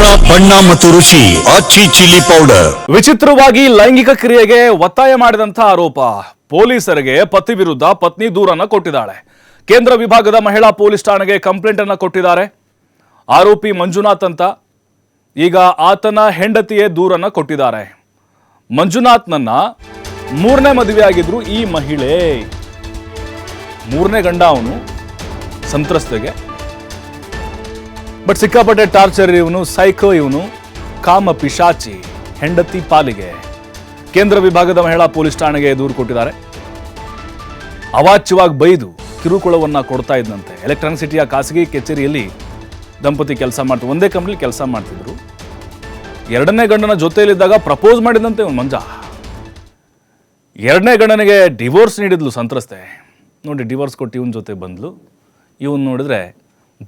ಖಾರ ಬಣ್ಣ ಮತ್ತು ರುಚಿ ಆಚಿ ಚಿಲ್ಲಿ ಪೌಡರ್. ವಿಚಿತ್ರವಾಗಿ ಲೈಂಗಿಕ ಕ್ರಿಯೆಗೆ ಒತ್ತಾಯ ಮಾಡಿದಂಥ ಆರೋಪ. ಪೊಲೀಸರಿಗೆ ಪತಿ ವಿರುದ್ಧ ಪತ್ನಿ ದೂರನ್ನ ಕೊಟ್ಟಿದ್ದಾಳೆ. ಕೇಂದ್ರ ವಿಭಾಗದ ಮಹಿಳಾ ಪೊಲೀಸ್ ಠಾಣೆಗೆ ಕಂಪ್ಲೇಂಟ್ ಅನ್ನ ಕೊಟ್ಟಿದ್ದಾರೆ. ಆರೋಪಿ ಮಂಜುನಾಥ್ ಅಂತ. ಈಗ ಆತನ ಹೆಂಡತಿಯೇ ದೂರನ್ನ ಕೊಟ್ಟಿದ್ದಾರೆ. ಮಂಜುನಾಥ್ನನ್ನ ಮೂರನೇ ಮದುವೆಯಾಗಿದ್ರು ಈ ಮಹಿಳೆ. ಮೂರನೇ ಗಂಡ ಅವನು. ಸಂತ್ರಸ್ತೆಗೆ. ಬಟ್ ಸಿಕ್ಕಾಪಟ್ಟೆ ಟಾರ್ಚರ್ ಇವನು, ಸೈಕೋ ಇವನು, ಕಾಮ ಪಿಶಾಚಿ, ಹೆಂಡತಿ ಪಾಲಿಗೆ. ಕೇಂದ್ರ ವಿಭಾಗದ ಮಹಿಳಾ ಪೊಲೀಸ್ ಠಾಣೆಗೆ ದೂರು ಕೊಟ್ಟಿದ್ದಾರೆ. ಅವಾಚ್ಯವಾಗಿ ಬೈದು ಕಿರುಕುಳವನ್ನ ಕೊಡ್ತಾ ಇದ್ದಂತೆ ಎಲೆಕ್ಟ್ರಾನಿಕ್ ಸಿಟಿಯ ಖಾಸಗಿ ಕಚೇರಿಯಲ್ಲಿ ದಂಪತಿ ಕೆಲಸ ಮಾಡ್ತಾರೆ ಒಂದೇ ಕಂಪ್ನಿ ಕೆಲಸ ಮಾಡ್ತಿದ್ರು. ಎರಡನೇ ಗಂಡನ ಜೊತೆಯಲ್ಲಿದ್ದಾಗ ಪ್ರಪೋಸ್ ಮಾಡಿದಂತೆ ಇವನು ಮಂಜ. ಎರಡನೇ ಗಂಡನಿಗೆ ಡಿವೋರ್ಸ್ ನೀಡಿದ್ಲು ಸಂತ್ರಸ್ತೆ. ನೋಡಿ, ಡಿವೋರ್ಸ್ ಕೊಟ್ಟು ಇವನ ಜೊತೆ ಬಂದ್ಲು. ಇವನ್ ನೋಡಿದ್ರೆ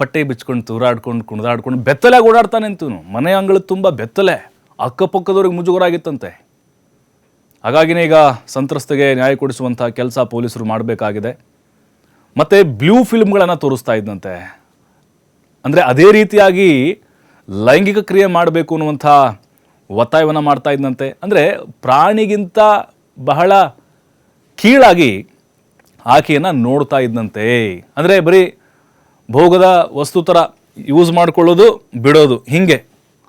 ಬಟ್ಟೆ ಬಿಚ್ಕೊಂಡು ತೂರಾಡ್ಕೊಂಡು ಕುಣಿದಾಡ್ಕೊಂಡು ಬೆತ್ತಲೆ ಓಡಾಡ್ತಾನೆ ಅಂತೂ ಮನೆ ಅಂಗಳದ ತುಂಬ ಬೆತ್ತಲೆ, ಅಕ್ಕಪಕ್ಕದವ್ರಿಗೆ ಮುಜುಗರ ಆಗಿತ್ತಂತೆ ಹಾಗಾಗಿನೇ ಈಗ ಸಂತ್ರಸ್ತೆಗೆ ನ್ಯಾಯ ಕೊಡಿಸುವಂಥ ಕೆಲಸ ಪೊಲೀಸರು ಮಾಡಬೇಕಾಗಿದೆ. ಮತ್ತು ಬ್ಲೂ ಫಿಲ್ಮ್ಗಳನ್ನು ತೋರಿಸ್ತಾ ಇದ್ದಂತೆ ಅಂದರೆ ಅದೇ ರೀತಿಯಾಗಿ ಲೈಂಗಿಕ ಕ್ರಿಯೆ ಮಾಡಬೇಕು ಅನ್ನುವಂಥ ಒತ್ತಾಯವನ್ನು ಮಾಡ್ತಾ ಇದ್ದಂತೆ ಅಂದರೆ ಪ್ರಾಣಿಗಿಂತ ಬಹಳ ಕೀಳಾಗಿ ಆಕೆಯನ್ನು ನೋಡ್ತಾ ಇದ್ದಂತೆ ಅಂದರೆ ಬರೀ ಭೋಗದ ವಸ್ತು ಥರ ಯೂಸ್ ಮಾಡಿಕೊಳ್ಳೋದು, ಬಿಡೋದು, ಹೀಗೆ.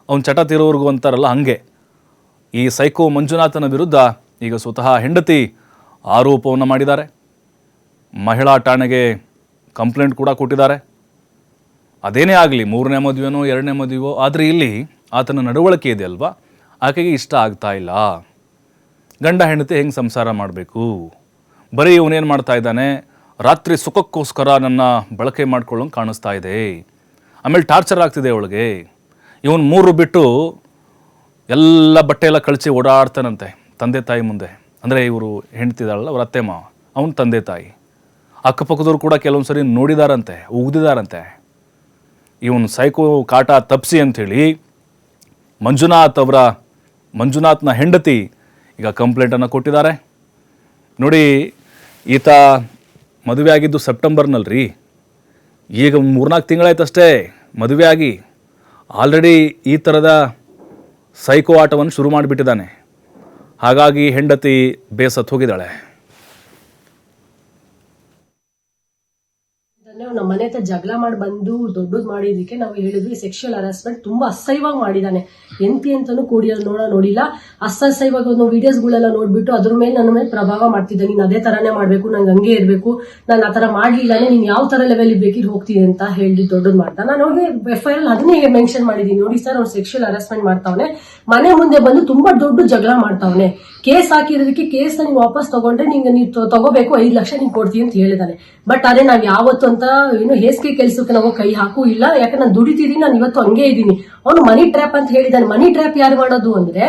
ಅವ್ನು ಚಟ ತೀರೋವರೆಗೂ ಅಂತಾರಲ್ಲ, ಹಾಗೆ. ಈ ಸೈಕೋ ಮಂಜುನಾಥನ ವಿರುದ್ಧ ಈಗ ಸ್ವತಃ ಹೆಂಡತಿ ಆರೋಪವನ್ನು ಮಾಡಿದ್ದಾರೆ. ಮಹಿಳಾ ಠಾಣೆಗೆ ಕಂಪ್ಲೇಂಟ್ ಕೂಡ ಕೊಟ್ಟಿದ್ದಾರೆ. ಅದೇನೇ ಆಗಲಿ, ಮೂರನೇ ಮದುವೆನೋ, ಎರಡನೇ ಮದುವೆಯೋ, ಆದರೆ ಇಲ್ಲಿ ಆತನ ನಡವಳಿಕೆ ಇದೆ ಅಲ್ವಾ? ಆಕೆಗೆ ಇಷ್ಟ ಆಗ್ತಾ ಇಲ್ಲ. ಗಂಡ ಹೆಂಡತಿ ಹೆಂಗೆ ಸಂಸಾರ ಮಾಡಬೇಕು? ಬರೀ ಇವನೇನು ಮಾಡ್ತಾ ಇದ್ದಾನೆ? ರಾತ್ರಿ ಸುಖಕ್ಕೋಸ್ಕರ ನನ್ನ ಬಳಕೆ ಮಾಡ್ಕೊಳ್ಳೋಂಗೆ ಕಾಣಿಸ್ತಾ ಇದೆ. ಆಮೇಲೆ ಟಾರ್ಚರ್ ಆಗ್ತಿದೆ ಅವಳಿಗೆ. ಇವನು ಮೂರು ಬಿಟ್ಟು ಎಲ್ಲ ಬಟ್ಟೆ ಎಲ್ಲ ಕಳಿಸಿ ಓಡಾಡ್ತಾನಂತೆ, ತಂದೆ ತಾಯಿ ಮುಂದೆ. ಅಂದರೆ ಇವರು ಹೆಂಡ್ತಿದಾಳಲ್ಲ, ಅವ್ರ ಅತ್ತೆ ಮಾವ, ಅವನ ತಂದೆ ತಾಯಿ. ಅಕ್ಕಪಕ್ಕದವ್ರು ಕೂಡ ಕೆಲವೊಂದು ಸರಿ ನೋಡಿದಾರಂತೆ, ಉಗ್ದಿದಾರಂತೆ. ಇವನು ಸೈಕೋ ಕಾಟ ತಪ್ಸಿ ಅಂಥೇಳಿ ಮಂಜುನಾಥ್ ಅವರ, ಮಂಜುನಾಥ್ನ ಹೆಂಡತಿ ಈಗ ಕಂಪ್ಲೇಂಟನ್ನು ಕೊಟ್ಟಿದ್ದಾರೆ. ನೋಡಿ, ಈತ ಮದುವೆ ಆಗಿದ್ದು ಸೆಪ್ಟೆಂಬರ್ನಲ್ಲಿ ಈಗ ಮೂರ್ನಾಲ್ಕು ತಿಂಗಳಾಯ್ತಷ್ಟೇ ಮದುವೆ ಆಗಿ ಆಲ್ರೆಡಿ ಈ ಥರದ ಸೈಕೋ ಆಟವನ್ನು ಶುರು ಮಾಡಿಬಿಟ್ಟಿದ್ದಾನೆ. ಹಾಗಾಗಿ ಹೆಂಡತಿ ಬೇಸತ್ತು ಹೋಗಿದ್ದಾಳೆ. ನಮ್ಮ ಮನೆ ಹತ್ರ ಜಗಳ ಮಾಡಿ ಬಂದು ದೊಡ್ಡದು ಮಾಡಿದಕ್ಕೆ ನಾವು ಹೇಳಿದ್ವಿ ಸೆಕ್ಷುವಲ್ ಹರಾಸ್ಮೆಂಟ್ ತುಂಬಾ ಅಸಹ್ಯವಾಗಿ ಮಾಡಿದಾನೆ. ಎಂತಿ ಅಂತಾನು ಕೂಡಿ ನೋಡ, ನೋಡಿಲ್ಲ. ಅಸಹ್ಯವಾಗಿ ಒಂದು ವಿಡಿಯೋಸ್ಗಳೆಲ್ಲ ನೋಡ್ಬಿಟ್ಟು ಅದ್ರ ಮೇಲೆ ನನ್ನ ಮೇಲೆ ಪ್ರಭಾವ ಮಾಡ್ತಿದ್ದೆ. ನೀನು ಅದೇ ತರಾನೇ ಮಾಡ್ಬೇಕು, ನಂಗೆ ಹಂಗೆ ಇರ್ಬೇಕು. ನಾನು ಆ ತರ ಮಾಡ್ಲಿಲ್ಲಾನೆ, ನೀನು ಯಾವ ತರ ಲೆವೆಲ್ ಬೇಕಿದ್ ಹೋಗ್ತೀನಿ ಅಂತ ಹೇಳಿ ದೊಡ್ಡದು ಮಾಡ್ತಾ. ನಾನು ಅವ್ರಿಗೆ ಎಫ್ ಐ ಆರ್ ಅದನ್ನೇ ಮೆನ್ಷನ್ ಮಾಡಿದೀನಿ ನೋಡಿ ಸರ್ ಅವ್ರು ಸೆಕ್ಷುವಲ್ ಹರಾಸ್ಮೆಂಟ್ ಮಾಡ್ತಾವನೆ. ಮನೆ ಮುಂದೆ ಬಂದು ತುಂಬಾ ದೊಡ್ಡ ಜಗಳ ಮಾಡ್ತಾವನೆ. ಕೇಸ್ ಹಾಕಿರೋದಕ್ಕೆ ಕೇಸ್ ನೀವು ವಾಪಸ್ ತಗೊಂಡ್ರೆ ನಿಂಗೆ ನೀವು ತಗೋಬೇಕು, ಐದು ಲಕ್ಷ ನಿಂಗೆ ಕೊಡ್ತೀನಿ ಅಂತ ಹೇಳಿದಾನೆ. ಬಟ್ ಅದೇ ನಾವು ಯಾವತ್ತು ಅಂತ, ಏನು ಹೇಸಿಗೆ ಕೆಲಸಕ್ಕೆ ನಾವು ಕೈ ಹಾಕು ಇಲ್ಲ. ಯಾಕಂದ್ರೆ ನಾನು ದುಡಿತಿದ್ದೀನಿ ನಾನು ಇವತ್ತು ಹಂಗೆ ಇದ್ದೀನಿ ಅವನು ಮನಿ ಟ್ರ್ಯಾಪ್ ಅಂತ ಹೇಳಿದಾನೆ. ಮನಿ ಟ್ರ್ಯಾಪ್ ಯಾರು ಮಾಡೋದು ಅಂದ್ರೆ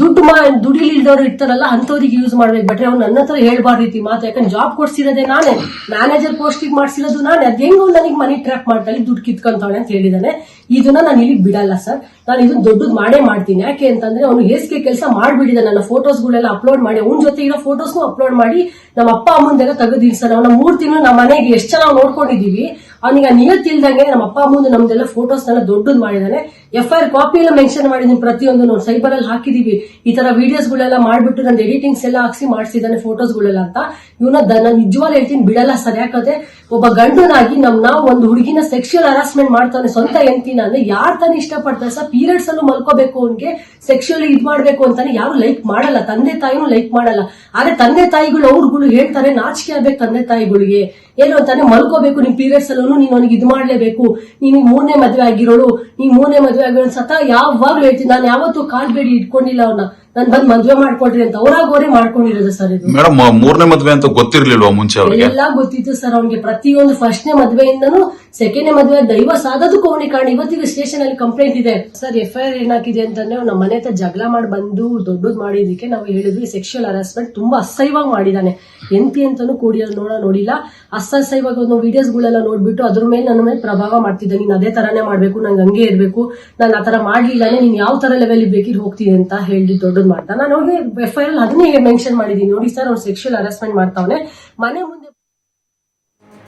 ದುಡ್ಡು ಮಾ ದುಡಿಲಿಲ್ದವ್ರು ಇರ್ತಾರಲ್ಲ ಅಂತವ್ರಿಗೆ ಯೂಸ್ ಮಾಡ್ಬೇಕು. ಬಟ್ರೆ ಅವ್ನು ನನ್ನ ಹತ್ರ ಹೇಳ್ಬಾರ್ದು ರೀತಿ ಮಾತು ಯಾಕಂದ್ರೆ ಜಾಬ್ ಕೊಡ್ಸಿರೋದೇ ನಾನೇ. ಮ್ಯಾನೇಜರ್ ಪೋಸ್ಟಿಗೆ ಮಾಡ್ಸಿರೋದು ನಾನೇ. ಅದ್ ಹೆಂಗೋ ನನಗೆ ಮನಿ ಟ್ರ್ಯಾಪ್ ಮಾಡ್ತಾಳೆ ದುಡ್ಡು ಕಿತ್ಕೊಂತಾಳೆ ಅಂತ ಹೇಳಿದಾನೆ. ಇದನ್ನ ನಾನು ಇಲ್ಲಿ ಬಿಡಲ್ಲ ಸರ್. ನಾನು ಇದನ್ನ ದೊಡ್ಡದು ಮಾಡೇ ಮಾಡ್ತೀನಿ. ಯಾಕೆ ಅಂತಂದ್ರೆ ಅವನು ಹೇಸಿಗೆ ಕೆಲಸ ಮಾಡ್ಬಿಡಿದ ನನ್ನ ಫೋಟೋಸ್ಗಳೆಲ್ಲ ಅಪ್ಲೋಡ್ ಮಾಡಿ, ಅವ್ನ ಜೊತೆ ಇರೋ ಫೋಟೋಸ್ನು ಅಪ್ಲೋಡ್ ಮಾಡಿ ನಮ್ಮ ಅಪ್ಪ ಅಮ್ಮಂದೆಲ್ಲ ತೆಗೆದಿಲ್ಲ ಸರ್. ಅವನ ಮೂರ್ ತಿಂಗಳು ನಮ್ಮ ಮನೆಗೆ ಎಷ್ಟು ಚೆನ್ನಾಗಿ ನೋಡ್ಕೊಂಡಿದೀವಿ. ಅವನಿಗೆ ನಿಯತ್ತಿಲ್ದಂಗೆ ನಮ್ಮ ಅಪ್ಪ ಅಮ್ಮಂದು ನಮ್ದೆಲ್ಲ ಫೋಟೋಸ್ನೆಲ್ಲ ದೊಡ್ಡದು ಮಾಡಿದಾನೆ. ಎಫ್ ಐ ಆರ್ ಕಾಪಿ ಎಲ್ಲ ಮೆನ್ಷನ್ ಮಾಡಿದೀನಿ ಪ್ರತಿಯೊಂದು ಸೈಬರ್ ಅಲ್ಲಿ ಹಾಕಿದೀವಿ. ಈ ತರ ವಿಡಿಯೋಸ್ಗಳೆಲ್ಲ ಮಾಡ್ಬಿಟ್ಟು ನನ್ನ ಎಡಿಟಿಂಗ್ಸ್ ಎಲ್ಲ ಹಾಕಿಸಿ ಮಾಡಿಸಿದಾನೆ ಫೋಟೋಸ್ಗಳೆಲ್ಲ ಅಂತ. ಇವನ ನಾನು ನಿಜವಾಗ್ಲೂ ಹೇಳ್ತೀನಿ, ಬಿಡಲ್ಲ ಸರ್. ಯಾಕಂದ್ರೆ ಒಬ್ಬ ಗಂಡನಾಗಿ ನಮ್ ನಾವು ಒಂದು ಹುಡುಗಿನ ಸೆಕ್ಷುಯಲ್ ಹರಾಸ್ಮೆಂಟ್ ಮಾಡ್ತಾನೆ, ಸ್ವಂತ ಎಂತಿನ ಅಂದ್ರೆ ಯಾರ್ ತಾನೇ ಇಷ್ಟಪಡ್ತಾರೆ ಸರ್? ಪೀರಿಯಡ್ಸ್ ಅಲ್ಲೂ ಮಲ್ಕೋಬೇಕು ಅವನಿಗೆ. ಸೆಕ್ಷುಯಲ್ ಇದ್ ಮಾಡ್ಬೇಕು ಅಂತಾನೆ ಯಾರು ಲೈಕ್ ಮಾಡಲ್ಲ. ತಂದೆ ತಾಯಿನೂ ಲೈಕ್ ಮಾಡಲ್ಲ. ಆದ್ರೆ ತಂದೆ ತಾಯಿಗಳು ಅವ್ರುಗಳು ಹೇಳ್ತಾರೆ, ನಾಚಿಕೆ ಆಗ್ಬೇಕು ತಂದೆ ತಾಯಿಗಳಿಗೆ. ಏನು ಅಂತಾನೆ, ಮಲ್ಕೋಬೇಕು, ನಿಮ್ ಪೀರಿಯಡ್ಸ್ ಅಲ್ಲೂ ನೀನು ಅವನಿಗೆ ಇದು ಮಾಡ್ಲೇಬೇಕು. ನೀನು ಮೂರನೇ ಮದ್ವೆ ಆಗಿರೋಳು. ನೀನ್ ಮೂರನೇ ಮದ್ವೆ ಆಗಿರೋ ಸತ ಯಾವಾಗ್ಲೂ ಹೇಳ್ತೀನಿ ನಾನು ಯಾವತ್ತೂ ಕಾಲ್ಬೇಡಿ ಇಟ್ಕೊಂಡಿಲ್ಲ ಅವ್ನ. ನಾನು ಬಂದ್ ಮದ್ವೆ ಮಾಡ್ಕೊಡ್ರಿ ಅಂತ. ಅವ್ರಾಗೋರೇ ಮಾಡ್ಕೊಂಡಿರೋದು ಸರ್ ಇದು. ಮೇಡಮ್ ಮೂರನೇ ಮದ್ವೆ ಅಂತ ಗೊತ್ತಿರ್ಲಿಲ್ವಾ ಮುಂಚೆ ಅವ್ರಿಗೆ? ಎಲ್ಲ ಗೊತ್ತಿತ್ತು ಸರ್ ಅವ್ನಿಗೆ. ಪ್ರತಿಯೊಂದು ಫಸ್ಟ್ನೇ ಸೆಕೆಂಡ್ ಸೆಕೆಂಡ್ನೇ ಮದ್ವೆ ದೈವ ಸಾಧದಕ್ಕೂ ಅವನಿಗೆ ಕಾರಣ ಇವತ್ತಿಗೆ ಸ್ಟೇಷನ್ ಅಲ್ಲಿ ಕಂಪ್ಲೇಂಟ್ ಇದೆ. ಸರ್ ಎಫ್ ಐ ಆರ್ ಏನಾಗಿದೆ ಅಂತಂದ್ರೆ ಅವ್ನ ನಮ್ಮ ಮನೆ ಹತ್ರ ಜಗಳ ಮಾಡಿ ಬಂದು ದೊಡ್ಡದ್ ಮಾಡಿದಕ್ಕೆ ನಾವು ಹೇಳಿದ್ವಿ ಸೆಕ್ಶುಯಲ್ ಹರಾಸ್ಮೆಂಟ್ ತುಂಬಾ ಅಸಹ್ಯವಾಗಿ ಮಾಡಿದಾನೆ. ಎಂತಿ ಅಂತಾನು ಕೂಡಿ ನೋಡ ನೋಡಿಲ್ಲ. ಅಸಹ್ಯವಾಗಿ ಒಂದು ವಿಡಿಯೋಸ್ಗಳೆಲ್ಲ ನೋಡ್ಬಿಟ್ಟು ಅದ್ರ ಮೇಲೆ ನನ್ನ ಮೇಲೆ ಪ್ರಭಾವ ಮಾಡ್ತಿದ್ದೆ. ನೀನ್ ಅದೇ ತರಾನೇ ಮಾಡ್ಬೇಕು ನಂಗೆ ಹಂಗೆ ಇರ್ಬೇಕು. ನಾನು ಆ ತರ ಮಾಡ್ಲಿಲ್ಲಾನೆ ನೀನ್ ಯಾವ ತರ ಲೆವೆಲ್ ಬೇಕಿದ್ ಹೋಗ್ತೀನಿ ಅಂತ ಹೇಳಿ ದೊಡ್ಡದ್ ಮಾಡ್ತಾ. ನಾನು ಹೋಗಿ ಎಫ್ ಐ ಆರ್ ಅದನ್ನೇ ಮೆನ್ಷನ್ ಮಾಡಿದೀನಿ. ನೋಡಿ ಸರ್ ಅವ್ನು ಸೆಕ್ಷುಯಲ್ ಹರಾಸ್ಮೆಂಟ್ ಮಾಡ್ತಾವನೆ. ಮನೆ ಮುಂದೆ